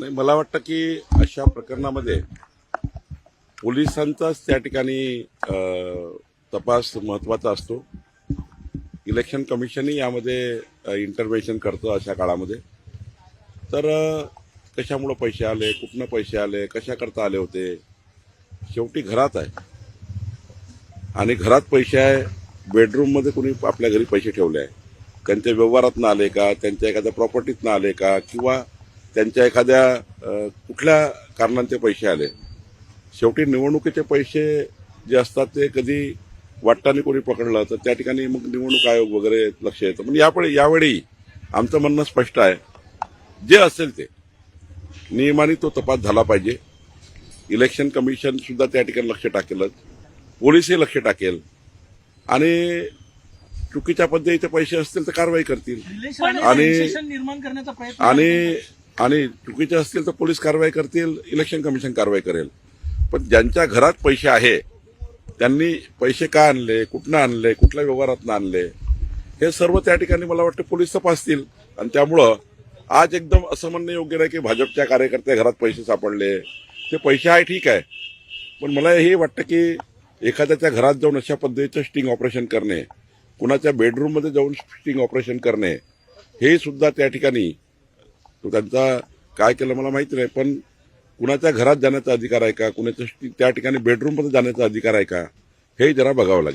नाही मला वाटतं की अशा प्रकरणामध्ये पोलिसांचाच त्या ठिकाणी तपास महत्त्वाचा असतो. इलेक्शन कमिशनही यामध्ये इंटरव्हेन्शन करतं अशा काळामध्ये. तर कशामुळं पैसे आले कुठनं पैसे आले कशाकरता आले होते? शेवटी घरात आहे. आणि घरात पैसे आहे बेडरूममध्ये कोणी आपल्या घरी पैसे ठेवले आहे. त्यांच्या व्यवहारातनं आले का? त्यांच्या एखाद्या प्रॉपर्टीतनं आले का? किंवा त्यांच्या एखाद्या कुठल्या कारणांचे पैसे आले? शेवटी निवडणुकीचे पैसे जे असतात ते कधी वाटताना कोणी पकडलं तर त्या ठिकाणी मग निवडणूक आयोग वगैरे लक्ष येतं. पण यापुढे यावेळी आमचं म्हणणं स्पष्ट आहे. जे असेल ते. नियमाने तो तपास झाला पाहिजे. इलेक्शन कमिशन सुद्धा त्या ठिकाणी लक्ष टाकेलच. पोलीसही लक्ष टाकेल. आणि चुकीच्या पद्धतीचे पैसे असतील तर कारवाई करतील. आणि- आणि आणि चुकीचे असतील तर पोलीस कारवाई करतील इलेक्शन कमिशन कारवाई करेल. पण ज्यांच्या घरात पैसे आहे त्यांनी पैसे का आणले कुठनं आणले कुठल्या व्यवहारातनं आणले हे सर्व त्या ठिकाणी मला वाटतं पोलीस तपासतील. आणि त्यामुळं आज एकदम असं म्हणणं योग्य नाही की भाजपच्या कार्यकर्त्या घरात पैसे सापडले. ते पैसे आहे ठीक आहे. पण मला हे वाटतं की एखाद्याच्या घरात जाऊन अशा पद्धतीचं स्टिंग ऑपरेशन करणे कुणाच्या बेडरूममध्ये जाऊन स्टिंग ऑपरेशन करणे हे सुद्धा त्या ठिकाणी तो त्यांचा काय केलं मला माहिती नाही पण कुणाच्या घरात जाण्याचा अधिकार आहे का? कुणाच्या त्या ठिकाणी बेडरूममध्ये जाण्याचा अधिकार आहे का? हे जरा बघावं लागेल.